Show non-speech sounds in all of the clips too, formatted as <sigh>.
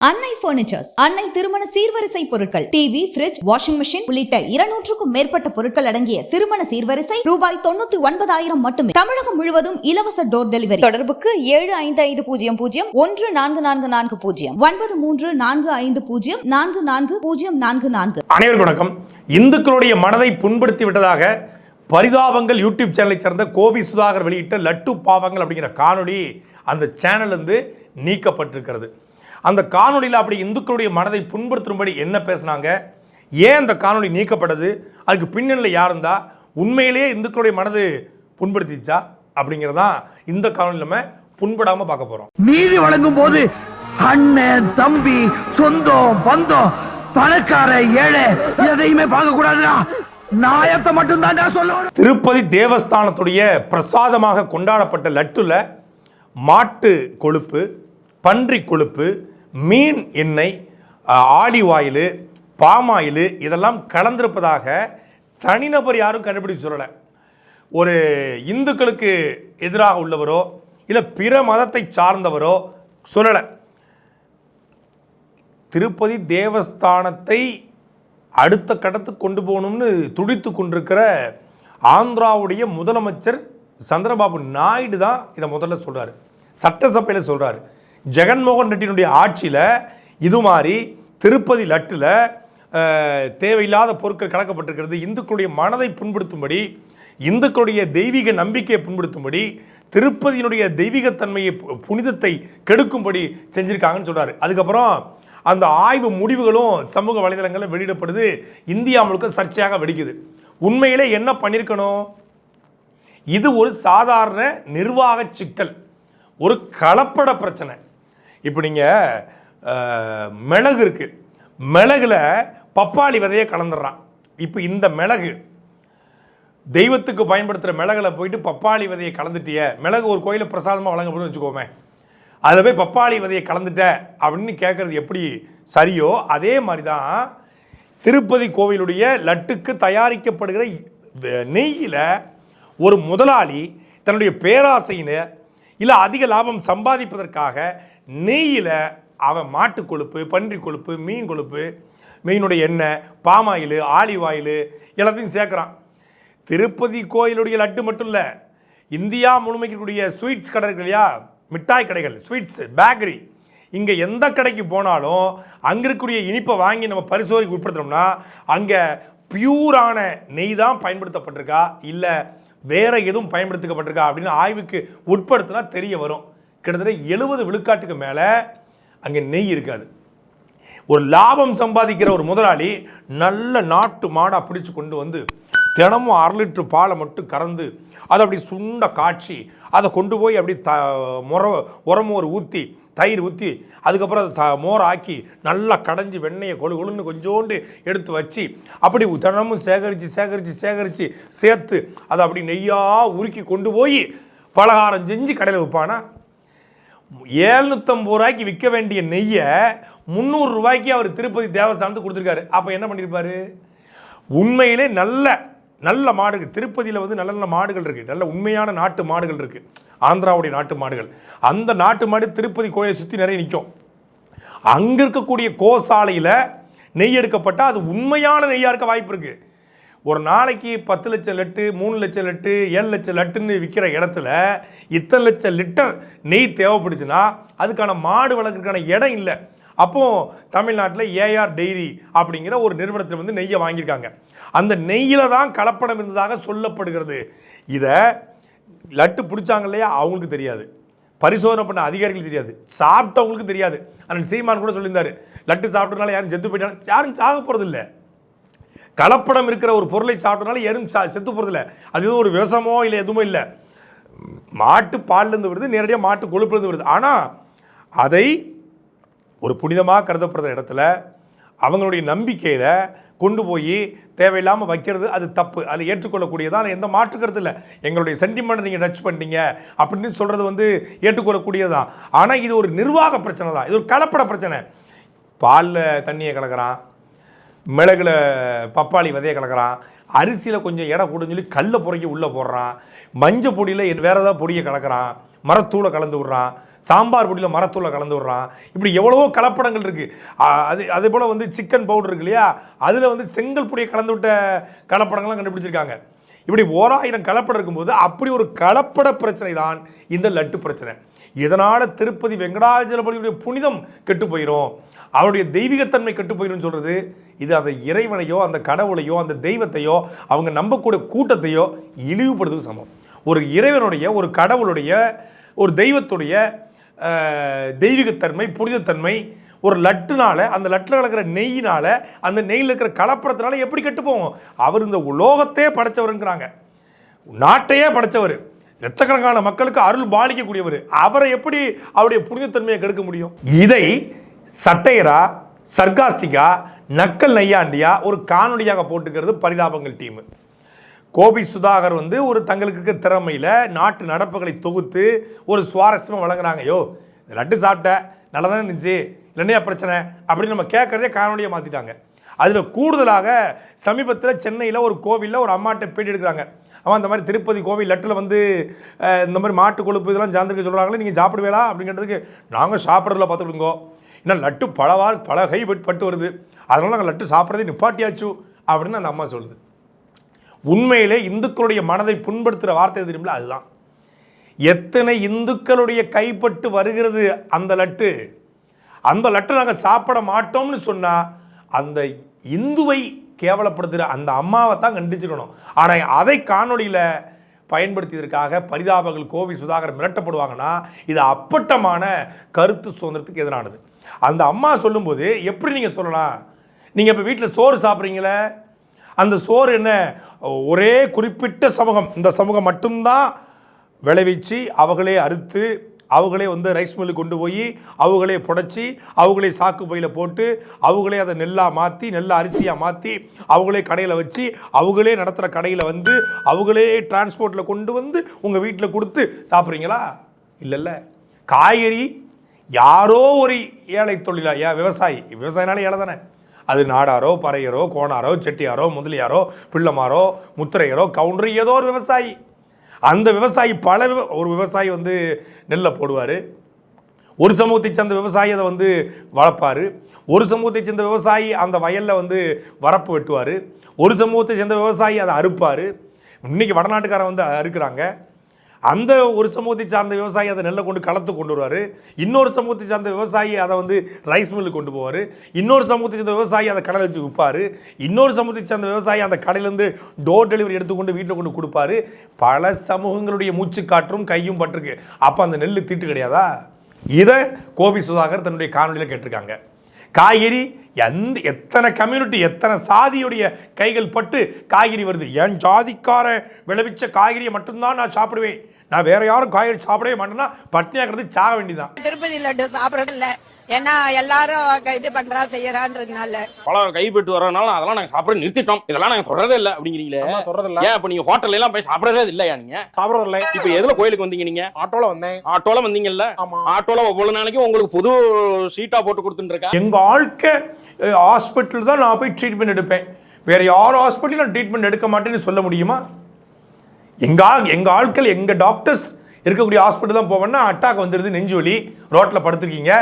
அன்னை பர்னிச்சர்ஸ் அன்னை திருமண சீர்வரிசை பொருட்கள் டிவி ஃபிரிட்ஜ் வாஷிங் மிஷின் உள்ளிட்ட இருநூற்றுக்கும் மேற்பட்ட பொருட்கள் அடங்கிய திருமண சீர்வரிசை ரூபாய் தொண்ணூத்தி ஒன்பதாயிரம் மட்டுமே. தமிழகம் முழுவதும் இலவச டோர் டெலிவரி தொடர்புக்கு ஏழு ஐந்து ஐந்து பூஜ்ஜியம் பூஜ்ஜியம் ஒன்று நான்கு நான்கு நான்கு பூஜ்ஜியம் ஒன்பது மூன்று நான்கு ஐந்து பூஜ்ஜியம் நான்கு நான்கு பூஜ்ஜியம் நான்கு நான்கு. அனைவருக்கும் வணக்கம். இந்துக்களுடைய மனதை புண்படுத்தி விட்டதாக பரிதாபங்கள் யூடியூப் சேனலை சேர்ந்த கோபி சுதாகர் வெளியிட்ட லட்டு பாவங்கள் அப்படிங்கிற காணொளி அந்த சேனல் இருந்து நீக்கப்பட்டிருக்கிறது. அந்த காணொளியில் அப்படி இந்துக்களுடைய மனதை புண்படுத்தும்படி என்ன பேசுனாங்க? ஏன் அந்த காணொளி நீக்கப்பட்டது? அதுக்கு பின்னணியில் யார் இருந்தா? உண்மையிலேயே இந்துக்களுடைய மனது புண்படுத்திச்சா? அப்படிங்கிறதான் இந்த காணொளி நம்ம புண்படாமல் பார்க்க போகிறோம் நீதி வழங்கும் போது அண்ணன் தம்பி சொந்தம் பந்தம் பணக்கார ஏழை எதையுமே பார்க்க கூடாதுடா. நாயத்தை மட்டும் தான்டா சொல்லணும். திருப்பதி தேவஸ்தானத்துடைய பிரசாதமாக கொண்டாடப்பட்ட லட்டுல மாட்டு கொழுப்பு பன்றி கொழுப்பு மீன் எண்ணெய் ஆலிவாயில் பாமாயில் இதெல்லாம் கலந்திருப்பதாக தனிநபர் யாரும் கண்டுபிடிச்சு சொல்லலை. ஒரு இந்துக்களுக்கு எதிராக உள்ளவரோ இல்லை பிற மதத்தை சார்ந்தவரோ சொல்லலை. திருப்பதி தேவஸ்தானத்தை அடுத்த கடத்துக்கு கொண்டு போகணும்னு துடித்து கொண்டிருக்கிற ஆந்திராவுடைய முதலமைச்சர் சந்திரபாபு நாயுடு தான் இதை முதல்ல சொல்கிறாரு சட்டசபையில் சொல்கிறாரு ஜெகன்மோகன் ரெட்டியினுடைய ஆட்சியில் இது மாதிரி திருப்பதி லட்டில் தேவையில்லாத பொருட்கள் கலக்கப்பட்டிருக்கிறது. இந்துக்களுடைய மனதை புண்படுத்தும்படி இந்துக்களுடைய தெய்வீக நம்பிக்கையை புண்படுத்தும்படி திருப்பதியினுடைய தெய்வீகத்தன்மையை பு- புனிதத்தை கெடுக்கும்படி செஞ்சுருக்காங்கன்னு சொல்கிறார் அதுக்கப்புறம் அந்த ஆய்வு முடிவுகளும் சமூக வலைதளங்களில் வெளியிடப்படுது. இந்தியா முழுக்க சர்ச்சையாக வெடிக்குது. உண்மையிலே என்ன பண்ணியிருக்கணும் இது ஒரு சாதாரண நிர்வாக சிக்கல். ஒரு கலப்பட பிரச்சனை. இப்போ நீங்கள் மிளகு இருக்குது மிளகுல பப்பாளி விதையை கலந்துடுறான் இப்போ இந்த மிளகு தெய்வத்துக்கு பயன்படுத்துகிற மிளகுல போயிட்டு பப்பாளி விதையை கலந்துட்டிய. மிளகு ஒரு கோயிலில் பிரசாதமாக வழங்கப்படும்னு வச்சுக்கோமே. அதில் போய் பப்பாளி விதையை கலந்துட்ட அப்படின்னு கேட்குறது எப்படி சரியோ அதே மாதிரி தான் திருப்பதி கோவிலுடைய லட்டுக்கு தயாரிக்கப்படுகிற நெய்யில் ஒரு முதலாளி தன்னுடைய பேராசையின இல்லை அதிக லாபம் சம்பாதிப்பதற்காக நெய்யில் அவன் மாட்டு கொழுப்பு பன்றி கொழுப்பு மீன் கொழுப்பு மீனுடைய எண்ணெய் பாமாயில் ஆலிவ் ஆயில் எல்லாத்தையும் சேர்க்குறான். திருப்பதி கோயிலுடைய லட்டு மட்டும் இல்லை இந்தியா முழுமைக்கக்கூடிய ஸ்வீட்ஸ் கடை இருக்கு இல்லையா? மிட்டாய் கடைகள் ஸ்வீட்ஸ் பேக்கரி. இங்கே எந்த கடைக்கு போனாலும் அங்கே இருக்கக்கூடிய இனிப்பை வாங்கி நம்ம பரிசோதனைக்கு உட்படுத்தினோம்னா அங்கே பியூரான நெய் தான் பயன்படுத்தப்பட்டிருக்கா? இல்லை வேறு எதுவும் பயன்படுத்தப்பட்டிருக்கா அப்படின்னு ஆய்வுக்கு உட்படுத்தினா தெரிய வரும். கிட்டத்தட்ட எழுபது விழுக்காட்டுக்கு மேலே அங்கே நெய் இருக்காது. ஒரு லாபம் சம்பாதிக்கிற ஒரு முதலாளி நல்ல நாட்டு மாடாக பிடிச்சு கொண்டு வந்து தினமும் அரை லிட்டரு பாலை மட்டும் கறந்து அதை அப்படி சுண்ட காய்ச்சி அதை கொண்டு போய் அப்படி த முற உரமோர் ஊற்றி தயிர் ஊற்றி அதுக்கப்புறம் அதை த மோர் ஆக்கி நல்லா கடைஞ்சி வெண்ணெயை கொழு கொழுன்னு கொஞ்சோண்டு எடுத்து வச்சு அப்படி தினமும் சேகரித்து சேகரித்து சேகரித்து சேர்த்து அதை அப்படி நெய்யாக உருக்கி கொண்டு போய் பலகாரம் செஞ்சு கடையில் விற்பானா? ஏழ்நூத்தம்பது ரூபாய்க்கு விற்க வேண்டிய நெய்யை முந்நூறு ரூபாய்க்கு அவர் திருப்பதி தேவஸ்தானத்துக்கு கொடுத்துருக்காரு. அப்போ என்ன பண்ணியிருப்பாரு உண்மையிலே நல்ல நல்ல மாடுகள் திருப்பதியில் வந்து நல்ல நல்ல மாடுகள் இருக்குது நல்ல உண்மையான நாட்டு மாடுகள் இருக்குது ஆந்திராவுடைய நாட்டு மாடுகள். அந்த நாட்டு மாடு திருப்பதி கோயிலை சுற்றி நிறைய நிற்கும் அங்கே இருக்கக்கூடிய கோசாலையில் நெய் எடுக்கப்பட்டால் அது உண்மையான நெய்யாக இருக்க வாய்ப்பு இருக்குது ஒரு நாளைக்கு பத்து லட்சம் லட்டு மூணு லட்சம் லட்டு ஏழு லட்சம் லட்டுன்னு விற்கிற இடத்துல இத்தனை லட்சம் லிட்டர் நெய் தேவைப்படுச்சுன்னா அதுக்கான மாடு வளர்க்குறதுக்கான இடம் இல்லை. அப்போது தமிழ்நாட்டில் ஏஆர் டெய்ரி அப்படிங்கிற ஒரு நிறுவனத்தில் வந்து நெய்யை வாங்கியிருக்காங்க. அந்த நெய்யில் தான் கலப்படம் இருந்ததாக சொல்லப்படுகிறது. இதை லட்டு பிடிச்சாங்க இல்லையா? அவங்களுக்கு தெரியாது. பரிசோதனை பண்ண அதிகாரிகளுக்கு தெரியாது. சாப்பிட்டவங்களுக்கு தெரியாது. அண்ணன் சீமான் கூட சொல்லியிருந்தார். லட்டு சாப்பிட்டனால யாரும் செத்து போயிட்டாங்க. யாரும் சாக போகிறது இல்லை கலப்படம் இருக்கிற ஒரு பொருளை சாப்பிட்டனால யாரும் சா- செத்து போகிறதில்ல அது எதுவும் ஒரு விஷமோ இல்லை எதுவுமே இல்லை. மாட்டு பால்லேருந்து வருது நேரடியாக மாட்டு கொழுப்புலேருந்து வருது. ஆனால் அதை ஒரு புனிதமாக கருதப்படுற இடத்துல அவங்களுடைய நம்பிக்கையில் கொண்டு போய் தேவையில்லாமல் வைக்கிறது அது தப்பு. அதில் ஏற்றுக்கொள்ளக்கூடியதான் எந்த மாற்று கருத்து இல்லை. எங்களுடைய சென்டிமெண்ட்டை நீங்கள் டச் பண்ணிட்டீங்க அப்படின்னு சொல்கிறது வந்து ஏற்றுக்கொள்ளக்கூடியதான் ஆனால் இது ஒரு நிர்வாக பிரச்சனை தான் இது ஒரு கலப்பட பிரச்சனை. பாலில் தண்ணியை கலக்கிறான். மிளகுல பப்பாளி விதைய கலக்கிறான். அரிசியில் கொஞ்சம் எடை கொடுன்னு சொல்லி கல்லை பொறுக்கி உள்ளே போடுறான். மஞ்சள் பொடியில் வேறு ஏதாவது பொடியை கலக்கிறான். மரத்தூளை கலந்து விட்றான். சாம்பார் பொடியில் மரத்தூளை கலந்து விட்றான். இப்படி எவ்வளவோ கலப்படங்கள் இருக்குது அது அதே போல் வந்து சிக்கன் பவுடர் இருக்கு இல்லையா? அதில் வந்து செங்கல் பொடியை கலந்து விட்ட கலப்படங்கள்லாம் கண்டுபிடிச்சிருக்காங்க. இப்படி ஓராயிரம் கலப்படம் இருக்கும்போது அப்படி ஒரு கலப்பட பிரச்சனை தான் இந்த லட்டு பிரச்சனை. இதனால் திருப்பதி வெங்கடாஜலபதியுடைய புனிதம் கெட்டு போயிடும் அவருடைய தெய்வீகத்தன்மை கெட்டு போயிடும் சொல்கிறது இது அந்த இறைவனையோ அந்த கடவுளையோ அந்த தெய்வத்தையோ அவங்க நம்பக்கூடிய கூட்டத்தையோ இழிவுபடுத்துவது சமம். ஒரு இறைவனுடைய ஒரு கடவுளுடைய ஒரு தெய்வத்துடைய தெய்வீகத்தன்மை புனிதத்தன்மை ஒரு லட்டுனால அந்த லட்டில் கலக்கிற நெய்யினால அந்த நெய்யில் இருக்கிற கலப்படத்தினால எப்படி கெட்டு போவோம் அவர் இந்த உலோகத்தையே படைச்சவருங்கிறாங்க. நாட்டையே படைச்சவர். லட்சக்கணக்கான மக்களுக்கு அருள் பாலிக்கக்கூடியவர். அவரை எப்படி அவருடைய புனிதத்தன்மையை கெடுக்க முடியும்? இதை சட்டையரா சர்காஸ்டிக்கா நக்கல் நையாண்டியா ஒரு காணொலியாக போட்டுக்கிறது பரிதாபங்கள் டீமு. கோபி சுதாகர் வந்து ஒரு தங்களுக்கு இருக்க திறமையில் நாட்டு நடப்புகளை தொகுத்து ஒரு சுவாரஸ்யமாக வழங்குறாங்க. யோ இந்த லட்டு சாப்பிட்ட நல்லா தானே இருந்துச்சு இல்லைன்னா பிரச்சனை அப்படின்னு நம்ம கேட்குறதே காணொலியை மாற்றிட்டாங்க அதில் கூடுதலாக சமீபத்தில் சென்னையில் ஒரு கோவிலில் ஒரு அம்மாட்ட பேட்டி எடுக்கிறாங்க. அவன் அந்த மாதிரி திருப்பதி கோவில் லெட்டில் வந்து இந்த மாதிரி மாட்டு கொழுப்பு இதெல்லாம் சார்ந்திருக்க சொல்கிறாங்களே நீங்கள் சாப்பிடுவேளா அப்படிங்கிறதுக்கு நாங்கள் சாப்பிட்றதுல பார்த்துக்கிடுங்கோ. ஏன்னா லட்டு பலவா பல கை பட்டு வருது. அதனால் நாங்கள் லட்டு சாப்பிட்றதே நிப்பாட்டியாச்சு அப்படின்னு அந்த அம்மா சொல்லுது. உண்மையிலே இந்துக்களுடைய மனதை புண்படுத்துகிற வார்த்தை தெரியுமில்ல? அதுதான். எத்தனை இந்துக்களுடைய கைப்பட்டு வருகிறது அந்த லட்டு? அந்த லட்டு நாங்கள் சாப்பிட மாட்டோம்னு சொன்னால் அந்த இந்துவை கேவலப்படுத்துகிற அந்த அம்மாவை தான் கண்டிச்சுக்கணும் ஆனால் அதை காணொலியில் பயன்படுத்தியதற்காக பரிதாபங்கள் கோவி சுதாகர் மிரட்டப்படுவாங்கன்னா இது அப்பட்டமான கருத்து சுதந்திரத்துக்கு எதிரானது. அந்த அம்மா சொல்லும்போது எப்படி நீங்கள் சொல்லலாம்? நீங்கள் இப்போ வீட்டில் சோறு சாப்பிட்றீங்களே? அந்த சோறு என்ன? ஒரே குறிப்பிட்ட சமூகம். இந்த சமூகம் மட்டும்தான் விளைவிச்சு அவங்களே அறுத்து அவங்களே வந்து ரைஸ் மில்லுக்கு கொண்டு போய் அவங்களே புடைச்சி அவங்களே சாக்கு பையில் போட்டு அவங்களே அதை நெல்லாக மாற்றி நெல்லை அரிசியாக மாற்றி அவங்களே கடையில் வச்சு அவங்களே நடத்துகிற கடையில் வந்து அவங்களே டிரான்ஸ்போர்ட்டில் கொண்டு வந்து உங்கள் வீட்டில் கொடுத்து சாப்பிட்றீங்களா? இல்லைல்ல. காய்கறி யாரோ ஒரு ஏழை தொழிலா ஏன் விவசாயி. விவசாயினாலே ஏழை தானே. அது நாடாரோ பறையரோ கோணாரோ செட்டியாரோ முதலியாரோ பிள்ளமாரோ முத்திரையரோ கவுண்டர் ஏதோ ஒரு விவசாயி. அந்த விவசாயி பல ஒரு விவசாயி வந்து நெல்லை போடுவார். ஒரு சமூகத்தை சேர்ந்த விவசாயி அதை வந்து வளர்ப்பார். ஒரு சமூகத்தை சேர்ந்த விவசாயி அந்த வயலில் வந்து வரப்பு வெட்டுவார். ஒரு சமூகத்தை சேர்ந்த விவசாயி அதை அறுப்பார். இன்னைக்கு வடநாட்டுக்காரன் வந்து அறுக்கிறாங்க. அந்த ஒரு சமூகத்தை சார்ந்த விவசாயி அதை நெல்லை கொண்டு களத்து கொண்டு வருவார். இன்னொரு சமூகத்தை சார்ந்த விவசாயி அதை வந்து ரைஸ் மில்லுக்கு கொண்டு போவார். இன்னொரு சமூகத்தை சேர்ந்த விவசாயி அதை கடலை வச்சு விற்பார் இன்னொரு சமூகத்தை சேர்ந்த விவசாயி அந்த கடையிலேருந்து டோர் டெலிவரி எடுத்துக்கொண்டு வீட்டில் கொண்டு கொடுப்பாரு. பல சமூகங்களுடைய மூச்சு காற்றும் கையும் பட்டிருக்கு. அப்போ அந்த நெல் தீட்டு கிடையாதா? இதை கோபி சுதாகர் தன்னுடைய காணொலியில் கேட்டிருக்காங்க. காய்கறி எந்த எத்தனை கம்யூனிட்டி எத்தனை சாதியுடைய கைகள் பட்டு காய்கறி வருது? என் ஜாதிக்கார விளைவிச்ச காய்கறியை மட்டும்தான் நான் சாப்பிடுவேன். நான் வேற யாரும் காய்கறி சாப்பிடவே மாட்டேன்னா பட்னியாக கிடந்து சாக வேண்டியதான் திருப்பதி லட்டு சாப்பிடறது இல்ல ஏன்னா எல்லாரும் இது பண்றா செய்யறான்றதுனால. பழம் கைப்பட்டு வரனால அதெல்லாம் நாங்க சாப்பிட நிறுத்திட்டோம். இதெல்லாம் நாங்க தொடரதே இல்ல அப்படிங்கிறீங்களே. ஆமா, தொடரதில்ல. ஏன் இப்ப நீங்க ஹோட்டல்ல எல்லாம் போய் சாப்பிடறதே இல்லையா நீங்க? சாப்பிடறதில்ல. இப்ப எதுல கோயிலுக்கு வந்தீங்க நீங்க? ஆட்டோல வந்தேன். ஆட்டோல வந்தீங்கல்ல? ஆமா. ஆட்டோல ஒவ்வொரு நாளைக்கும் உங்களுக்கு புது சீட்டா போட்டு கொடுத்துட்டு எங்கள் ஆட்க ஹாஸ்பிட்டல் தான் நான் போய் ட்ரீட்மெண்ட் எடுப்பேன். வேற யார் ஹாஸ்பிட்டலும் நான் ட்ரீட்மெண்ட் எடுக்க மாட்டேன்னு சொல்ல முடியுமா? எங்கள் ஆள் எங்கள் ஆட்கள் எங்கள் டாக்டர்ஸ் இருக்கக்கூடிய ஹாஸ்பிட்டல் தான் போவேன்னா அட்டாக் வந்துடுது நெஞ்சு வலி ரோட்டில் படுத்துருக்கீங்க.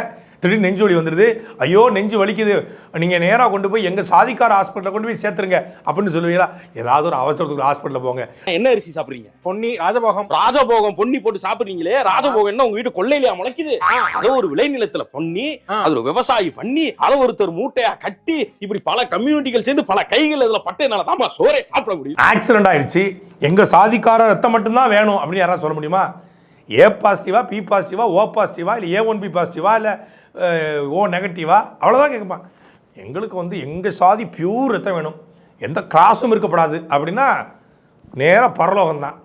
திடீர்னு நெஞ்சு வலி வந்துடுது ஐயோ நெஞ்சு வலிக்குது. நீங்கள் நேராக கொண்டு போய் எங்கள் சாதிக்கார ஹாஸ்பிட்டலில் கொண்டு போய் சேர்த்துருங்க அப்படின்னு சொல்லுவீங்களா? ஏதாவது ஒரு அவசரத்துக்கு ஹாஸ்பிட்டலில் போங்க. என்ன அரிசி சாப்பிடுறீங்க? பொன்னி ராஜபோகம். ராஜபோகம் பொன்னி போட்டு சாப்பிடுறீங்களே? ராஜபோகம் என்ன உங்க வீட்டு கொள்ளையிலயா முளைக்குது? அது ஒரு விளைநிலத்துல பொன்னி அது ஒரு விவசாயி பண்ணி அதை ஒருத்தர் மூட்டையா கட்டி இப்படி பல கம்யூனிட்டிகள் சேர்ந்து பல கைகள் அதுல பட்டதுனால தான் சோறே சாப்பிட முடியும். ஆக்சிடென்ட் ஆயிடுச்சு எங்கள் சாதிக்கார ரத்தம் மட்டும்தான் வேணும் அப்படின்னு யாராவது சொல்ல முடியுமா? ஏ பாசிட்டிவா பி பாசிட்டிவா ஓ பாசிட்டிவா இல்லை ஏ ஒன் பி பாசிட்டிவா இல்லை ஓ நெகட்டிவா அவ்வளோதான் கேட்குமா. எங்களுக்கு வந்து எங்கள் சாதி பியூர் ரத்தம் வேணும். எந்த கிராஸும் இருக்கப்படாது. அப்படின்னா நேராக பரலோகம் தான்.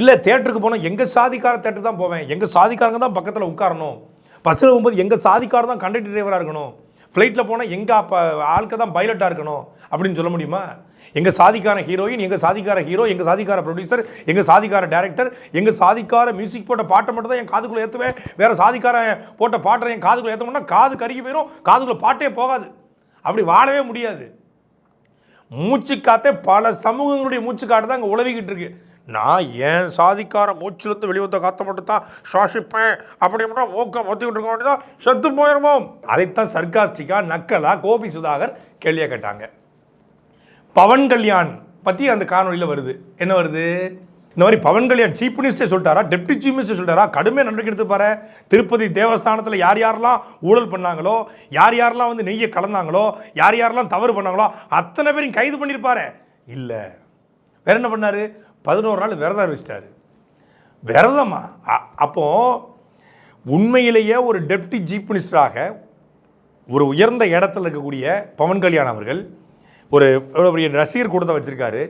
இல்லை தேட்டருக்கு போனால் எங்கள் சாதிக்கார தேட்டர் தான் போவேன். எங்கள் சாதிக்காரங்க தான் பக்கத்தில் உட்காரணும். பஸ்ஸில் போகும்போது எங்கள் சாதிக்கார தான் கண்டக்டர் டிரைவராக இருக்கணும். ஃப்ளைட்டில் போனால் எங்கள் அப்போ ஆளுக்கு தான் பைலட்டாக இருக்கணும். அப்படின்னு சொல்ல முடியுமா? எங்கள் சாதிக்கார ஹீரோயின் எங்கள் சாதிக்கார ஹீரோ எங்கள் சாதிக்கார ப்ரொடியூசர் எங்கள் சாதிக்கார டேரக்டர் எங்கள் சாதிக்கார மியூசிக் போட்ட பாட்டை மட்டும் தான் என் காதுக்குள்ளே ஏற்றுவேன் வேறு சாதிக்கார போட்ட பாட்டை என் காதுக்குள்ளே ஏற்றமுன்னா காது கருகி போயிடும் காதுக்குள்ளே பாட்டே போகாது. அப்படி வாழவே முடியாது. மூச்சுக்காத்தே பல சமூகங்களுடைய மூச்சுக்காட்டு தான் அங்கே உழவிக்கிட்டு இருக்கு. நான் ஏன் சாதிக்கார மூச்சிலிருந்து வெளிவந்த காத்த மட்டும் தான் சுவாசிப்பேன்? அப்படி மட்டும் ஓக்கம் ஒத்துக்கிட்டு இருக்க வேண்டியதான் செத்து போயிடுவோம் அதைத்தான் சர்க்காஸ்டிக்கா நக்கலா கோபி சுதாகர் கேள்வியாக கேட்டாங்க. பவன் கல்யாண் பற்றி அந்த காணொலியில் வருது. என்ன வருது? இந்த மாதிரி பவன் கல்யாண் சீஃப் மினிஸ்டர் சொல்லிட்டாரா? டெப்டி சீஃப் மினிஸ்டர் சொல்லிட்டாரா? கடுமையாக நடவடிக்கை எடுத்து திருப்பதி தேவஸ்தானத்தில் யார் யாரெல்லாம் ஊழல் பண்ணாங்களோ யார் யாரெல்லாம் வந்து நெய்யை கலந்தாங்களோ யார் யாரெல்லாம் தவறு பண்ணாங்களோ அத்தனை பேரையும் கைது பண்ணியிருப்பாரு. இல்லை. வேற என்ன பண்ணார்? பதினோரு நாள் விரதம் அறிவிச்சிட்டாரு விரதமா? அ- உண்மையிலேயே ஒரு டெப்டி சீஃப் மினிஸ்டராக ஒரு உயர்ந்த இடத்துல இருக்கக்கூடிய பவன் கல்யாண் அவர்கள் ஒரு எவ்வளோ பெரிய ரசிகர் கூட்டத்தை வச்சுருக்காரு.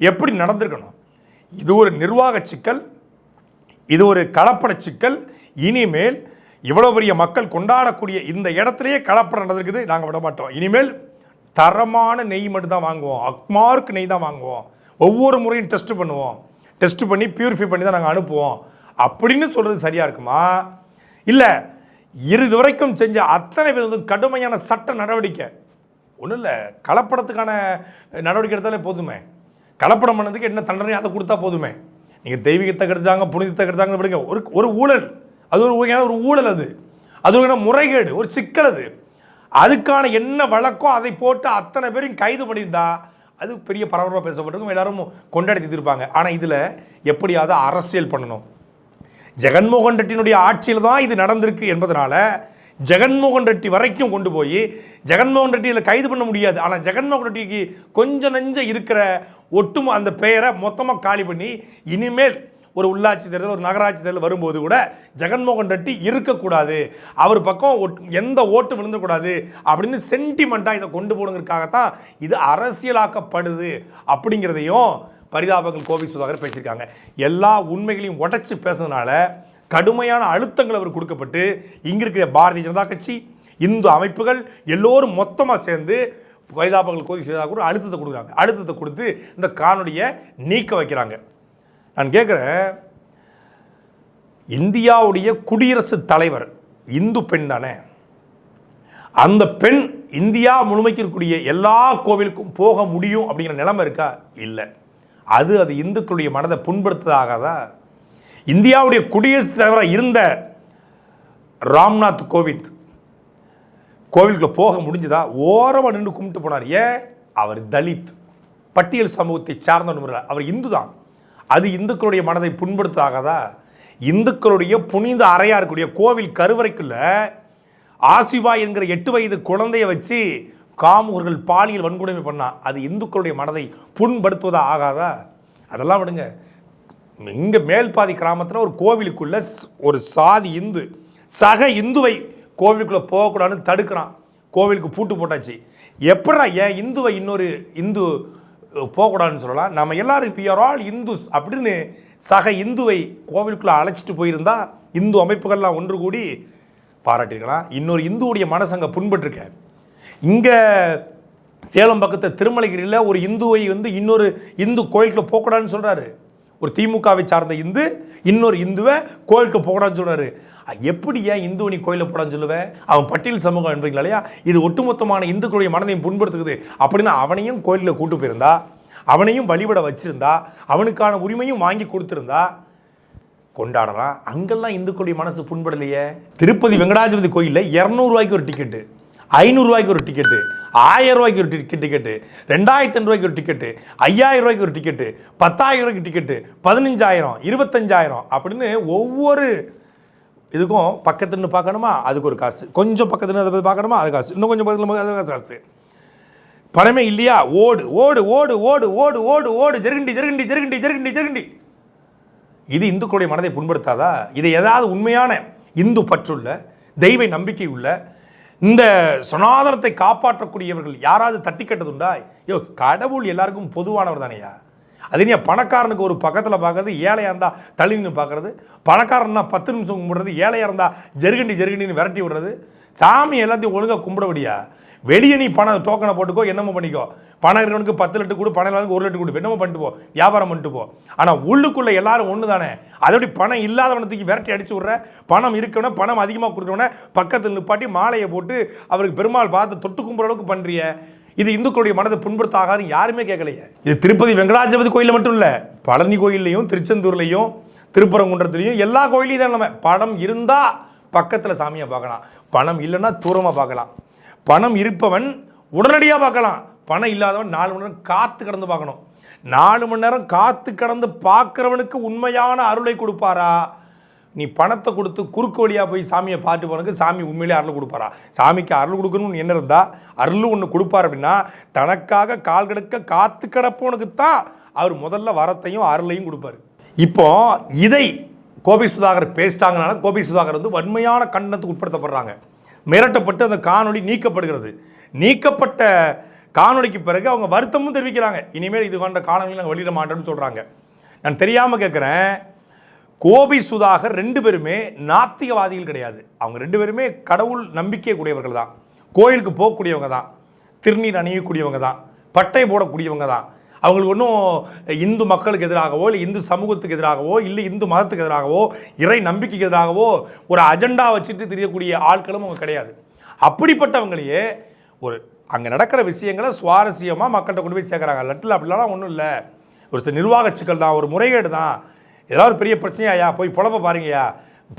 எப்படி நடந்திருக்கணும்? இது ஒரு நிர்வாக சிக்கல் இது ஒரு கலப்பட சிக்கல். இனிமேல் இவ்வளோ பெரிய மக்கள் கொண்டாடக்கூடிய இந்த இடத்துலையே கலப்படம் நடந்திருக்குது நாங்கள் விட மாட்டோம். இனிமேல் தரமான நெய் மட்டும் தான் வாங்குவோம். அக்மார்க் நெய் தான் வாங்குவோம். ஒவ்வொரு முறையும் டெஸ்ட் பண்ணுவோம். டெஸ்ட் பண்ணி பியூரிஃபை பண்ணி தான் நாங்கள் அனுப்புவோம். அப்படின்னு சொல்கிறது சரியாக இருக்குமா? இல்லை இறுதி வரைக்கும் செஞ்ச அத்தனை பேர் வந்து கடுமையான சட்ட நடவடிக்கை. ஒன்றும் இல்லை. கலப்படத்துக்கான நடவடிக்கை எடுத்தாலே போதுமே. கலப்படம் பண்ணதுக்கு என்ன தண்டனை அதை கொடுத்தா போதுமே. நீங்கள் தெய்வீகத்தை கெடுத்தாங்க புனிதத்தை கெடுத்தாங்க விடுங்க. ஒரு ஒரு ஊழல். அது ஒரு வகையான ஒரு ஊழல் அது. அது ஒரு முறைகேடு ஒரு சிக்கல் அது. அதுக்கான என்ன வழக்கோ அதை போட்டு அத்தனை பேரையும் கைது பண்ணியிருந்தா அது பெரிய பரபரப்பாக பேசப்பட்டிருக்கும். எல்லாரும் கொண்டாடி தீர்த்திருப்பாங்க. ஆனால் இதில் எப்படியாவது அரசியல் பண்ணணும். ஜெகன்மோகன் ரெட்டினுடைய ஆட்சியில் தான் இது நடந்திருக்கு என்பதனால ஜெகன்மோகன் ரெட்டி வரைக்கும் கொண்டு போய் ஜெகன்மோகன் ரெட்டியில் கைது பண்ண முடியாது. ஆனால் ஜெகன்மோகன் ரெட்டிக்கு கொஞ்சம் நஞ்ச இருக்கிற ஒட்டும அந்த பெயரை மொத்தமாக காலி பண்ணி இனிமேல் ஒரு உள்ளாட்சி தேர்தல் ஒரு நகராட்சி தேர்தல் வரும்போது கூட ஜெகன்மோகன் ரெட்டி இருக்கக்கூடாது. அவர் பக்கம் ஒட்- எந்த ஓட்டு விழுந்துடக்கூடாது அப்படின்னு சென்டிமெண்ட்டாக இதை கொண்டு போகணுங்கிறதுக்காகத்தான் இது அரசியலாக்கப்படுது அப்படிங்கிறதையும் பரிதாபங்கள் கோவி சுதாகர் பேசியிருக்காங்க. எல்லா உண்மைகளையும் உடச்சி பேசுனதுனால கடுமையான அழுத்தங்கள் அவர் கொடுக்கப்பட்டு இங்கே இருக்கிற பாரதிய ஜனதா கட்சி இந்து அமைப்புகள் எல்லோரும் மொத்தமாக சேர்ந்து பரிதாபங்கள் கோதி சுதாகர் கூட அழுத்தத்தை கொடுக்குறாங்க. அழுத்தத்தை கொடுத்து இந்த காணொலியை நீக்க வைக்கிறாங்க. நான் கேட்குறேன் இந்தியாவுடைய குடியரசுத் தலைவர் இந்து பெண் தானே? அந்த பெண் இந்தியா முழுமைக்கு இருக்கக்கூடிய எல்லா கோவிலுக்கும் போக முடியும் அப்படிங்கிற நிலைமை இருக்கா? இல்லை. அது அது இந்துக்களுடைய மனதை புண்படுத்ததாகாதா இந்தியாவுடைய குடியரசுத் தலைவராக இருந்த ராம்நாத் கோவிந்த் கோவிலுக்குள்ள போக முடிஞ்சதா? ஓரமாக நின்று கும்பிட்டு போனார். ஏன் அவர் தலித். பட்டியல் சமூகத்தை சார்ந்த நபர். அவர் இந்து தான். அது இந்துக்களுடைய மனதை புண்படுத்தாகாதா இந்துக்களுடைய புனித அறையா இருக்கக்கூடிய கோவில் கருவறைக்குள்ள ஆசிவா என்கிற எட்டு வயது குழந்தைய வச்சு காமுகர்கள் பாலியல் வன்கொடுமை பண்ணா அது இந்துக்களுடைய மனதை புண்படுத்துவதா ஆகாதா? அதெல்லாம் விடுங்க. இங்கே மேல்பாதி கிராமத்தில் ஒரு கோவிலுக்குள்ள ஒரு சாதி இந்து சக இந்துவை கோவிலுக்குள்ளே போகக்கூடாதுன்னு தடுக்கிறான். கோவிலுக்கு பூட்டு போட்டாச்சு. எப்படா ஏன் இந்துவை இன்னொரு இந்து போகக்கூடாதுன்னு சொல்லலாம்? நம்ம எல்லாரும் we ஆல் இந்துஸ் அப்படின்னு சக இந்துவை கோவிலுக்குள்ளே அழைச்சிட்டு போயிருந்தா இந்து அமைப்புகள்லாம் ஒன்று கூடி பாராட்டியிருக்கலாம். இன்னொரு இந்துவுடைய மனசு அங்கே புண்பட்டிருக்கேன் இங்கே சேலம் பக்கத்தில் திருமலைகிரியில் ஒரு இந்துவை வந்து இன்னொரு இந்து கோயிலுக்குள்ளே போகக்கூடாதுன்னு சொல்கிறாரு ஒரு திமுகவை சார்ந்த இந்து இன்னொரு இந்துவை கோயிலுக்கு போகக்கூடாதுன்னு சொல்கிறாரு எப்படி ஏன் இந்து நீ கோயிலில் போடான்னு சொல்லுவேன் அவன் பட்டியல் சமூகம் என்பீங்களா இல்லையா? இது ஒட்டுமொத்தமான இந்துக்களுடைய மனதையும் புண்படுத்துக்குது அப்படின்னா அவனையும் கோயிலில் கூட்டு போயிருந்தா அவனையும் வழிபட வச்சிருந்தா அவனுக்கான உரிமையும் வாங்கி கொடுத்துருந்தா கொண்டாடலாம். அங்கெல்லாம் இந்துக்களுடைய மனசு புண்படலையே. திருப்பதி வெங்கடாஜபதி கோயிலில் இரநூறுவாய்க்கு ஒரு டிக்கெட்டு ஐநூறுரூவாய்க்கு ஒரு டிக்கெட்டு ஆயிரம் ரூபாய்க்கு ஒரு டிக்கெட் டிக்கெட்டு ரெண்டாயிரத்தி ரூபாய்க்கு ஒரு டிக்கெட்டு ஐயாயிரம் ரூபாய்க்கு ஒரு டிக்கெட்டு பத்தாயிரம் ரூபாய்க்கு டிக்கெட்டு பதினஞ்சாயிரம் இருபத்தஞ்சாயிரம் அப்படின்னு ஒவ்வொரு இதுக்கும் பக்கத்துன்னு பார்க்கணுமா? அதுக்கு ஒரு காசு. கொஞ்சம் பக்கத்துல அதை பற்றி பார்க்கணுமா? அது காசு. இன்னும் கொஞ்சம் பக்கத்தில் அது காசு. பணமே இல்லையா? ஓடு ஓடு ஓடு ஓடு ஓடு ஓடு ஓடு ஜெருகண்டி ஜெருகண்டி ஜெருகண்டி ஜெருகண்டி ஜெருகண்டி. இது இந்துக்களுடைய மனதை புண்படுத்தாதா? இதை ஏதாவது உண்மையான இந்து பற்றுள்ள தெய்வ நம்பிக்கை உள்ள இந்த சனாதனத்தை காப்பாற்றக்கூடியவர்கள் யாராவது தட்டி கட்டதுண்டா? ஐயோ கடவுள் எல்லாருக்கும் பொதுவானவர் தானேயா? அது நீ பணக்காரனுக்கு ஒரு பக்கத்தில் பார்க்கறது ஏழையாக இருந்தால் தள்ளி நின்று பார்க்கறது பணக்காரன்னா பத்து நிமிஷம் கும்பிடுறது ஏழையாக இருந்தால் ஜெருகண்டி ஜெருகண்டின்னு விரட்டி விடுறது சாமி எல்லாத்தையும் ஒழுங்காக கும்பிடபடியா வெளியே நீ பணம் டோக்கனை போட்டுக்கோ என்னமோ பண்ணிக்கோ. பணம் இருக்கிறவனுக்கு பத்து லட்டு கொடு பணம் இல்லாதவனுக்கு ஒரு லட்டு கொடு என்னமோ பண்ணிட்டு போ. வியாபாரம் பண்ணிட்டு போ. ஆனால் உள்ளுக்குள்ளே எல்லாரும் ஒன்று தானே அதோடய பணம் இல்லாதவனை தூக்கி விரட்டி அடிச்சு விட்ற பணம் இருக்கவன பணம் அதிகமாக கொடுக்குறவன பக்கத்தில் நிப்பாட்டி மாலையை போட்டு அவருக்கு பெருமாள் பார்த்து தொட்டு கும்புற அளவுக்கு பண்ணுறிய இது இந்துக்களுடைய மனதை புண்படுத்தாகாது யாருமே கேட்கலையே. இது திருப்பதி வெங்கடாஜபதி கோயிலில் மட்டும் இல்லை பழனி கோயில்லையும் திருச்செந்தூர்லையும் திருப்பரங்குன்றத்துலையும் எல்லா கோயிலையும் தான் நம்ம படம் இருந்தால் பக்கத்தில் சாமியை பார்க்கலாம். பணம் இல்லைன்னா தூரமாக பார்க்கலாம். பணம் இருப்பவன் உடனடியாக பார்க்கலாம். பணம் இல்லாதவன் நாலு மணி நேரம் காத்து கடந்து பார்க்கணும். நாலு மணி நேரம் காத்து கடந்து பார்க்குறவனுக்கு உண்மையான அருளை கொடுப்பாரா? நீ பணத்தை கொடுத்து குறுக்கு வழியாக போய் சாமியை பார்த்து போனதுக்கு சாமி உண்மையிலே அருள் கொடுப்பாரா? சாமிக்கு அருள் கொடுக்கணும்னு என்ன இருந்தால் அருள் ஒன்று கொடுப்பார் அப்படின்னா தனக்காக கால் கிடக்க காத்து கிடப்பவனுக்கு தான் அவர் முதல்ல வரத்தையும் அருளையும் கொடுப்பாரு. இப்போ இதை கோபி சுதாகர் பேசிட்டாங்கனால கோபி சுதாகர் வந்து வன்மையான கண்டனத்துக்கு உட்படுத்தப்படுறாங்க. மிரட்டப்பட்டு அந்த காணொளி நீக்கப்படுகிறது. நீக்கப்பட்ட காணொளிக்கு பிறகு அவங்க வருத்தமும் தெரிவிக்கிறாங்க. இனிமேல் இது போன்ற காணொலி நாங்கள் வெளியிட மாட்டோம்னு சொல்கிறாங்க நான் தெரியாமல் கேட்குறேன் கோபி சுதாகர் ரெண்டு பேருமே நாத்திகவாதிகள் கிடையாது. அவங்க ரெண்டு பேருமே கடவுள் நம்பிக்கை கூடியவர்கள் தான் கோயிலுக்கு போகக்கூடியவங்க தான் திருநீர் அணியக்கூடியவங்க தான் பட்டை போடக்கூடியவங்க தான் அவங்களுக்கு ஒன்றும் இந்து மக்களுக்கு எதிராகவோ இல்லை இந்து சமூகத்துக்கு எதிராகவோ இல்லை இந்து மதத்துக்கு எதிராகவோ இறை நம்பிக்கைக்கு எதிராகவோ ஒரு அஜெண்டா வச்சுட்டு தெரியக்கூடிய ஆட்களும் அவங்க கிடையாது. அப்படிப்பட்டவங்களையே ஒரு அங்கே நடக்கிற விஷயங்களை சுவாரஸ்யமாக மக்கள்கிட்ட கொண்டு போய் சேர்க்குறாங்க. லட்டில் அப்படிலாம் ஒன்றும் இல்லை. ஒரு சில நிர்வாக சிக்கல் தான் ஒரு முறைகேடு தான். ஏதாவது ஒரு பெரிய பிரச்சனையாயா போய் புழப்ப பாருங்கய்யா.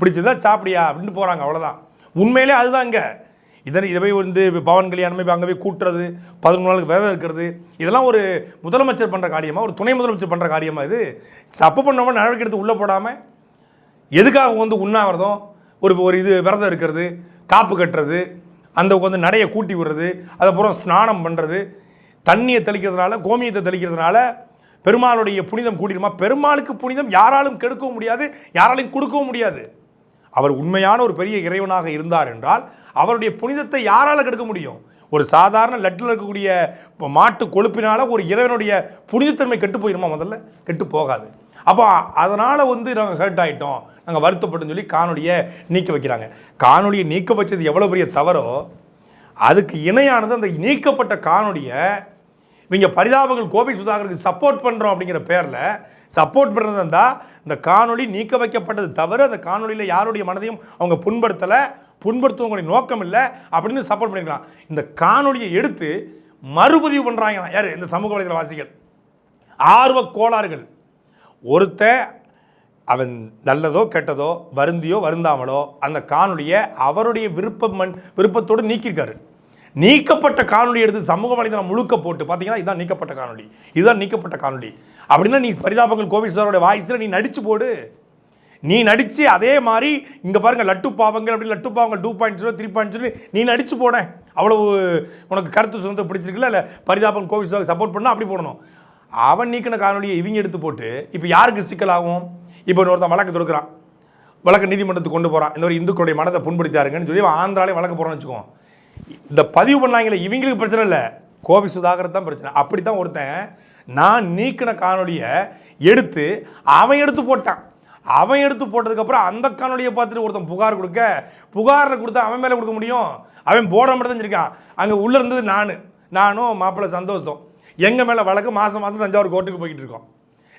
பிடிச்சதா சாப்பிடியா அப்படின்னு போகிறாங்க அவ்வளோதான் உண்மையிலே அதுதான் இங்கே. இதனை இதை போய் வந்து பவன் கல்யாணமே போய் அங்கே போய் கூட்டுறது பதினொன்று நாளுக்கு விரதம் இருக்கிறது இதெல்லாம் ஒரு முதலமைச்சர் பண்ணுற காரியமாக ஒரு துணை முதலமைச்சர் பண்ணுற காரியமாக இது? தப்பு பண்ணவன் நடவடிக்கை எடுத்து உள்ளே போடாமல் எதுக்காக வந்து உண்ணாவிரதம் ஒரு ஒரு இது விரதம் இருக்கிறது காப்பு கட்டுறது அந்த வந்து நடையை கூட்டி விடுறது அதுக்கப்புறம் ஸ்நானம் பண்ணுறது தண்ணியை தெளிக்கிறதுனால கோமியத்தை தெளிக்கிறதுனால பெருமாளுடைய புனிதம் கூட்டிடுமா பெருமாளுக்கு புனிதம் யாராலும் கெடுக்கவும் முடியாது யாராலையும் கொடுக்கவும் முடியாது. அவர் உண்மையான ஒரு பெரிய இறைவனாக இருந்தார் என்றால் அவருடைய புனிதத்தை யாரால கெடுக்க முடியும்? ஒரு சாதாரண லட்டில் இருக்கக்கூடிய மாட்டு கொழுப்பினால் ஒரு இறைவனுடைய புனிதத்தன்மை கெட்டு போயிருமா முதல்ல? கெட்டு போகாது. அப்போ அதனால் வந்து நாங்கள் ஹர்ட் ஆகிட்டோம் நாங்கள் வருத்தப்பட்டுன்னு சொல்லி காணொலியை நீக்க வைக்கிறாங்க. காணொலியை நீக்க வச்சது எவ்வளோ பெரிய தவறோ அதுக்கு இணையானது அந்த நீக்கப்பட்ட காணொலியை இவங்க பரிதாபங்கள் கோபி சுதாகருக்கு சப்போர்ட் பண்ணுறோம் அப்படிங்கிற பேரில் சப்போர்ட் பண்ணுறது இருந்தால் இந்த காணொலி நீக்க வைக்கப்பட்டது தவிர அந்த காணொலியில் யாருடைய மனதையும் அவங்க புண்படுத்தலை. புண்படுத்துவங்களுடைய நோக்கம் இல்லை அப்படின்னு சப்போர்ட் பண்ணிக்கலாம். இந்த காணொலியை எடுத்து மறுபதிவு பண்ணுறாங்க யார்? இந்த சமூக வலைதள வாசிகள் ஆர்வ கோளாறுகள். ஒருத்த அவன் நல்லதோ கெட்டதோ வருந்தியோ வருந்தாமலோ அந்த காணொலியை அவருடைய விருப்பம் விருப்பத்தோடு நீக்கியிருக்காரு. நீக்கப்பட்ட காணொலி எடுத்து சமூக வலைதளம் முழுக்க போட்டு பார்த்தீங்கன்னா இதுதான் நீக்கப்பட்ட காணொலி இதுதான் நீக்கப்பட்ட காணொலி அப்படின்னா நீ பரிதாபங்கள் கோவி சாரோட வாய்ஸில் நீ நடிச்சு போடு. நீ நடித்து அதே மாதிரி இங்கே பாருங்க லட்டு பாவங்கள் அப்படி லட்டு பாவங்கள் two point zero three point zero நீ நடித்து போனேன் அவ்வளவு உனக்கு கருத்து சுதந்திரம் பிடிச்சிருக்குல்ல? இல்லை பரிதாபம் கோவி சப்போர்ட் பண்ணால் அப்படி போடணும். அவன் நீக்கின காணொலியை இவங்க எடுத்து போட்டு இப்போ யாருக்கு சிக்கலாகும் இப்போ ஒருத்தன் வழக்கு தொடுக்கிறான். வழக்கு நீதிமன்றத்துக்கு கொண்டு போகிறான் இந்த மாதிரி இந்துக்களுடைய மனதை புண்படுத்தாருங்கன்னு சொல்லி ஆந்திராலே வழக்கு போகிறான்னு வச்சுக்கோம் இந்த பதிவு பண்ணாங்களே இவங்களுக்கு பிரச்சனை இல்லை. கோபி சுதாகர் தான் பிரச்சனை. அப்படி தான் ஒருத்தன் நான் நீக்கின காணொலியை எடுத்து அவன் எடுத்து போட்டான். அவன் எடுத்து போட்டதுக்கப்புறம் அந்த காணொலியை பார்த்துட்டு ஒருத்தன் புகார் கொடுக்க புகாரில் கொடுத்தா அவன் மேலே கொடுக்க முடியும்? அவன் போட மட்டும் தான் இருக்கான். அங்கே உள்ளே இருந்தது நான். நானும் மாப்பிள்ளை சந்தோஷம். எங்கள் மேலே வழக்கு மாதம் மாதம் தஞ்சாவூர் கோர்ட்டுக்கு போய்கிட்டு இருக்கோம்.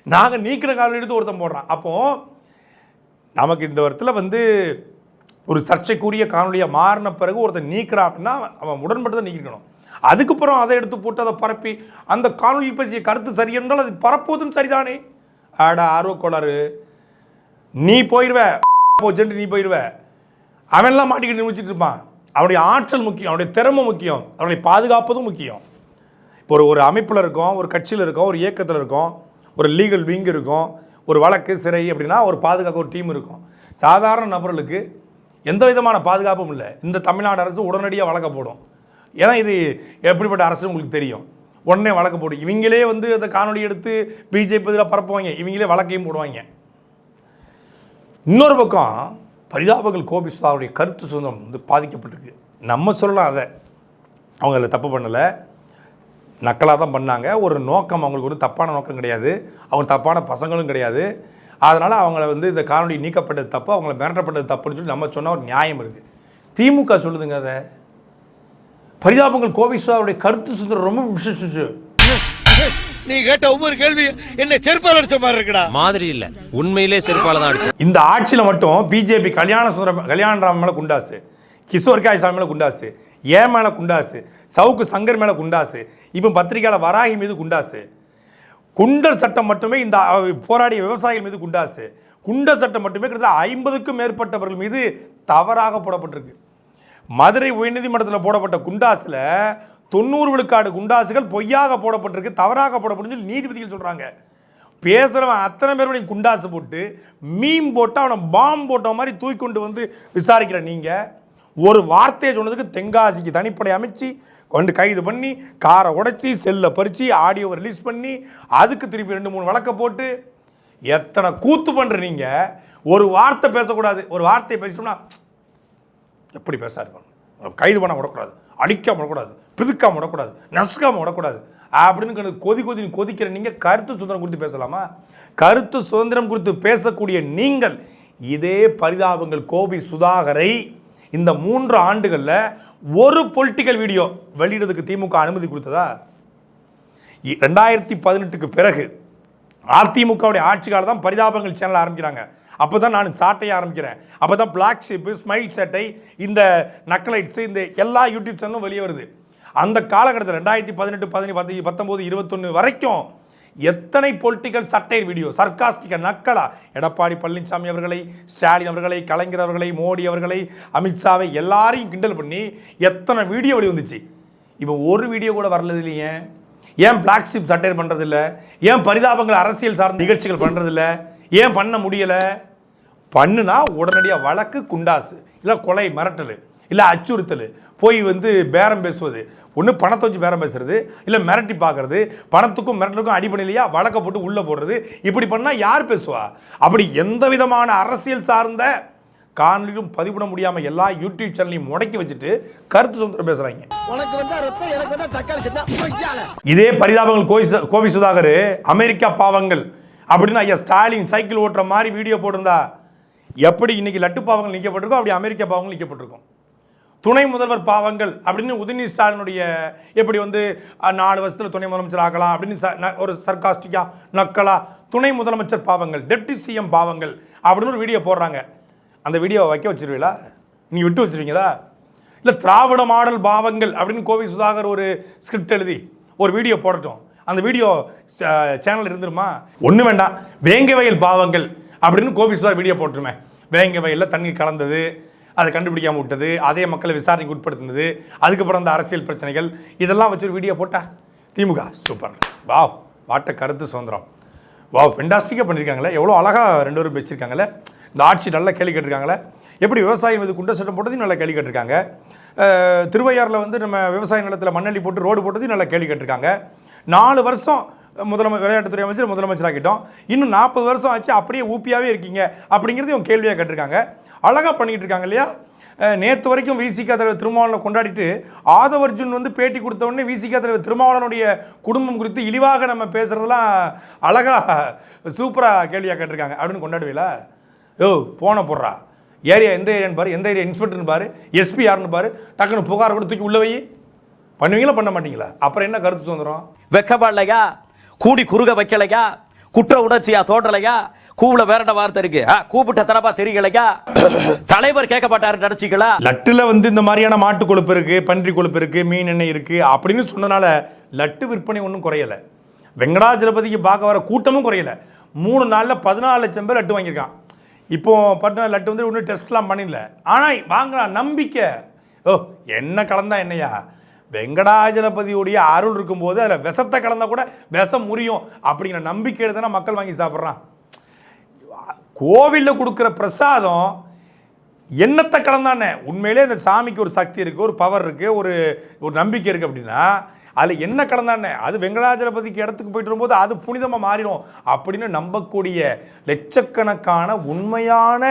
நாங்கள் நீக்கின காணொலி எடுத்து ஒருத்தன் போடுறான். அப்போது நமக்கு இந்த இடத்துல வந்து ஒரு சர்ச்சைக்குரிய காணொலியாக மாறின பிறகு ஒருத்தன் நீக்கிறான் அப்படின்னா அவன் உடன்பட்டு தான் நீக்கிக்கணும் அதுக்கப்புறம் அதை எடுத்து போட்டு அதை பரப்பி அந்த காணொலி பேசிய கருத்து சரி என்றால் அது பரப்புவதும் சரிதானே? ஆடா ஆர்வக்கோளாறு. நீ போயிடுவ <laughs> போச்சுட்டு நீ போயிடுவ அவன்லாம் மாட்டிக்கிட்டு நிமிச்சிட்டு இருப்பான். அவனுடைய ஆற்றல் முக்கியம் அவனுடைய திறமை முக்கியம் அவனை பாதுகாப்பதும் முக்கியம். இப்போ ஒரு ஒரு அமைப்பில் இருக்கோம் ஒரு கட்சியில் இருக்கோம் ஒரு இயக்கத்தில் இருக்கோம் ஒரு லீகல் விங் இருக்கும் ஒரு வழக்கு சிறை அப்படின்னா ஒரு பாதுகாக்க ஒரு டீம் இருக்கும். சாதாரண நபர்களுக்கு எந்த விதமான பாதுகாப்பும் இல்லை. இந்த தமிழ்நாடு அரசு உடனடியாக வழக்க போடும். ஏன்னா இது எப்படிப்பட்ட அரசு உங்களுக்கு தெரியும். உடனே வழக்கு போடும் இவங்களே வந்து அந்த காணொலி எடுத்து பிஜேபி இதில் பரப்புவாங்க. இவங்களே வழக்கையும் போடுவாங்க. இன்னொரு பக்கம் பரிதாபங்கள் கோபி சுதாவுடைய கருத்து சுதந்திரம் வந்து பாதிக்கப்பட்டிருக்கு. நம்ம சொல்லலாம் அதை. அவங்க அதில் தப்பு பண்ணலை. நக்கலாக தான் பண்ணாங்க. ஒரு நோக்கம் அவங்களுக்கு ஒரு தப்பான நோக்கம் கிடையாது. அவங்க தப்பான பசங்களும் கிடையாது. அதனால் அவங்கள வந்து இந்த காணொலி நீக்கப்பட்டது தப்பு அவங்கள மிரட்டப்பட்டது தப்புன்னு சொல்லி நம்ம சொன்னால் ஒரு நியாயம் இருக்குது திமுக சொல்லுதுங்க அதை. பரிதாபங்கள் கோபி சுதாவுடைய கருத்து சுதந்திரம் ரொம்ப விசேஷம் நீ கேட்ட ஒவ்வொரு கேள்வி என்ன செருப்பால் அடிச்ச மாதிரி இருக்குடா. மாதிரி இல்ல. உண்மையிலே செருப்பால தான் அடிச்சு. இந்த ஆட்சியில் மட்டும் பிஜேபி கல்யாண சுந்தரம் கல்யாணராமன் மேலே குண்டாசு கிஷோர் காய் சாமி மேலே குண்டாசு ஏன் மேலே குண்டாசு சவுக்கு சங்கர் மேலே குண்டாசு இப்போ பத்திரிக்கையாளர் வராகி மீது குண்டாசு. குண்டர் சட்டம் மட்டுமே இந்த போராடிய விவசாயிகள் மீது குண்டாசு. குண்டர் சட்டம் மட்டுமே கிட்டத்தட்ட ஐம்பதுக்கும் மேற்பட்டவர்கள் மீது தவறாக போடப்பட்டிருக்கு. மதுரை உயர்நீதிமன்றத்தில் போடப்பட்ட குண்டாஸில் தொண்ணூறு விழுக்காடு குண்டாசுகள் பொய்யாக போடப்பட்டிருக்கு தவறாக போடப்பட்டு சொல்லி நீதிபதிகள் சொல்கிறாங்க பேசுகிறவன் அத்தனை பேருடைய குண்டாசு போட்டு மீன் போட்டு அவனை பாம் போட்ட மாதிரி தூக்கி கொண்டு வந்து விசாரிக்கிற நீங்கள் ஒரு வார்த்தையை சொன்னதுக்கு தென்காசிக்கு தனிப்படை அமைச்சு கொண்டு கைது பண்ணி காரை உடைச்சி செல்லை பறித்து ஆடியோவை ரிலீஸ் பண்ணி அதுக்கு திருப்பி ரெண்டு மூணு வழக்க போட்டு எத்தனை கூத்து பண்ணுற நீங்கள் ஒரு வார்த்தை பேசக்கூடாது. ஒரு வார்த்தையை பேசிட்டோம்னா எப்படி பேச இருக்கணும் கைது பண்ண விடக்கூடாது. அடிக்காம விடக்கூடாது பிதுக்காம விடக்கூடாது நசுக்காம விடக்கூடாது. அப்படின்னு கொதி கொதி கொதிக்கிற நீங்கள் கருத்து சுதந்திரம் குறித்து பேசலாமா? கருத்து சுதந்திரம் குறித்து பேசக்கூடிய நீங்கள் இதே பரிதாபங்கள் கோபி சுதாகரை இந்த மூன்று ஆண்டுகளில் ஒரு பொலிட்டிக்கல் வீடியோ வெளியிடுறதுக்கு திமுக அனுமதி கொடுத்ததா? இ- ரெண்டாயிரத்தி பதினெட்டுக்கு பிறகு அதிமுகவுடைய ஆட்சி காலம் தான் பரிதாபங்கள் சேனல் ஆரம்பிக்கிறாங்க. அப்போ தான் நான் சாட்டையை ஆரம்பிக்கிறேன். அப்போ தான் பிளாக் ஷிப்பு ஸ்மைல் சட்டை இந்த நக்கலைட்ஸு இந்த எல்லா யூடியூப் சேனலும் வெளியே வருது. அந்த காலகட்டத்தில் ரெண்டாயிரத்தி பதினெட்டு பதினெட்டு பத்து பத்தொம்போது இருபத்தொன்று வரைக்கும் எத்தனை பொலிட்டிக்கல் சட்டை வீடியோ சர்க்காஸ்டிக்க நக்கலா எடப்பாடி பழனிசாமி அவர்களை ஸ்டாலின் அவர்களை கலைஞர் அவர்களை மோடி அவர்களை அமித்ஷாவை எல்லாரையும் கிண்டல் பண்ணி எத்தனை வீடியோ வெளி வந்துச்சு? இப்போ ஒரு வீடியோ கூட வரலது இல்லையே ஏன் பிளாக் ஷிப் சட்டை பண்ணுறதில்ல ஏன் பரிதாபங்கள் அரசியல் சார்ந்த நிகழ்ச்சிகள் பண்ணுறதில்ல ஏன் பண்ண முடியலை? பண்ணுனா உடனடியாக வழக்கு குண்டாசு இல்லை கொலை மிரட்டல் இல்லை அச்சுறுத்தல். போய் வந்து பேரம் பேசுவது. ஒன்று பணத்தை வச்சு பேரம் பேசுறது இல்லை மிரட்டி பார்க்கறது பணத்துக்கும் மிரட்டலுக்கும் அடி பண்ணலையா வழக்க போட்டு உள்ளே போடுறது. இப்படி பண்ணால் யார் பேசுவா? அப்படி எந்த விதமான அரசியல் சார்ந்த காணொலியும் பதிவிட முடியாமல் எல்லா யூடியூப் சேனலையும் முடக்கி வச்சுட்டு கருத்து சுதந்திரம் பேசுகிறாங்க இதே பரிதாபங்கள் கோவி கோவி சுதாகர் அமெரிக்கா பாவங்கள். அப்படின்னு ஐயா ஸ்டாலின் சைக்கிள் ஓட்டுற மாதிரி வீடியோ போட்டிருந்தா எப்படி இன்னைக்கு லட்டு பாவங்கள் நீக்கப்பட்டிருக்கோ அப்படி அமெரிக்கா பாவங்கள் நீக்கப்பட்டிருக்கும். துணை முதல்வர் பாவங்கள் அப்படின்னு உதயநிதி ஸ்டாலினுடைய எப்படி வந்து நாலு வருஷத்தில் துணை முதலமைச்சர் ஆகலாம் அப்படின்னு ச- ஒரு சர்காஸ்டிக்கா நக்கலா துணை முதலமைச்சர் பாவங்கள் டெப்டி சிஎம் பாவங்கள் அப்படின்னு ஒரு வீடியோ போடுறாங்க. அந்த வீடியோவை வைக்க வச்சிருவீங்களா? நீ விட்டு வச்சுருவீங்களா? இல்லை திராவிட மாடல் பாவங்கள் அப்படின்னு கோவை சுதாகர் ஒரு ஸ்கிரிப்ட் எழுதி ஒரு வீடியோ போடட்டும். அந்த வீடியோ சேனல் இருந்துருமா? ஒன்றும் வேண்டாம். வேங்க வயல் பாவங்கள் அப்படின்னு கோபி சுதாகர் வீடியோ போட்டுருமே. வேங்க வயலில் தண்ணி கலந்தது அதை கண்டுபிடிக்காம விட்டது அதே மக்களை விசாரணைக்கு உட்படுத்தினது அதுக்கப்புறம் அந்த அரசியல் பிரச்சனைகள் இதெல்லாம் வச்சு ஒரு வீடியோ போட்டா? திமுக சூப்பர். வாவ் வாட்ட கருத்து சுதந்திரம். வாவ் பெண்டாஸ்டிக்காக பண்ணியிருக்காங்களே எவ்வளோ அழகாக ரெண்டு பேரும் பேசியிருக்காங்களே இந்த ஆட்சி நல்லா கேள்வி கேட்டிருக்காங்களே. எப்படி விவசாயம் இது குண்டை சட்டம் போட்டதையும் நல்லா கேள்வி கேட்டிருக்காங்க. திருவையாறில் வந்து நம்ம விவசாய நிலத்தில் மண்ணள்ளி போட்டு ரோடு போட்டதையும் நல்லா கேள்வி கேட்டிருக்காங்க. நாலு வருஷம் முதலமை விளையாட்டுத்துறை அமைச்சர் முதலமைச்சராகிட்டோம் இன்னும் நாற்பது வருஷம் ஆச்சு அப்படியே ஊப்பியாகவே இருக்கீங்க அப்படிங்கிறது இவங்க கேள்வியாக கேட்டிருக்காங்க. அழகாக பண்ணிக்கிட்டு இருக்காங்க இல்லையா? நேற்று வரைக்கும் விசிகா தலைவர் திருமாவளவனை கொண்டாடிட்டு ஆதவர்ஜுன் வந்து பேட்டி கொடுத்த உடனே விசிகா தலைவர் திருமாவளவனுடைய குடும்பம் குறித்து இழிவாக நம்ம பேசுகிறதெல்லாம் அழகாக சூப்பராக கேள்வியாக கேட்டிருக்காங்க. அப்படின்னு கொண்டாடுவீங்களா ஓ போன போடுறா. ஏரியா எந்த ஏரியான்னு பாரு எந்த ஏரியா இன்ஸ்பெக்டர்னு பாரு எஸ்பி யாருன்னு பாரு டக்குன்னு புகார் கூட தூக்கி உள்ள வை. பண்ணுவீங்களா பண்ண மாட்டீங்களா? அப்புறம் என்ன கருத்து சுதந்திரம்? வெக்கப்படலையா கூடி குறுக வைக்கலையா? குற்ற உணர்ச்சியா தோன்றலையா? கூவுல வேற வார்த்தை இருக்கு? ஆ, கூப்பிட்ட தரப்பா தெரியலையா? தலைவர் கேட்கப்பட்டாரு நினைச்சிங்களா லட்டுல வந்து இந்த மாதிரியான மாட்டு கொழுப்பு இருக்கு பன்றி கொழுப்பு இருக்கு மீன் எண்ணெய் இருக்கு அப்படின்னு சொன்னனால லட்டு விற்பனை ஒன்றும் குறையல. வெங்கடாஜலபதிக்கு பார்க்க வர கூட்டமும் குறையல. மூணு நாளில் பதினாலு லட்சம் பேர் லட்டு வாங்கியிருக்கான். இப்போ பட்டின லட்டு வந்து ஒன்றும் டெஸ்ட்லாம் பண்ணல ஆனால் வாங்குறான் நம்பிக்கை. ஓ என்ன கலந்தா என்னையா? வெங்கடாஜலபதியுடைய அருள் இருக்கும்போது அதில் விஷத்தை கலந்தால் கூட விஷம் முறியும் அப்படிங்கிற நம்பிக்கை தானே மக்கள் வாங்கி சாப்பிட்றான். கோவிலில் கொடுக்குற பிரசாதம் என்னத்தை கலந்தானே? உண்மையிலே இந்த சாமிக்கு ஒரு சக்தி இருக்குது ஒரு பவர் இருக்குது ஒரு ஒரு நம்பிக்கை இருக்குது அப்படின்னா அதில் என்ன கலந்தானே? அது வெங்கடாஜலபதிக்கு இடத்துக்கு போயிட்டு வரும்போது அது புனிதமாக மாறிடும் அப்படின்னு நம்பக்கூடிய லட்சக்கணக்கான உண்மையான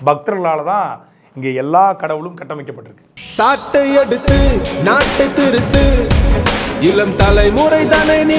பக்தர்களால் தான் இங்கே எல்லா கடவுளும் கட்டமைக்கப்பட்டிருக்கு. சாட்டை எடுத்து நாட்டை திருத்து. இளம் தலைமுறை தானே நீ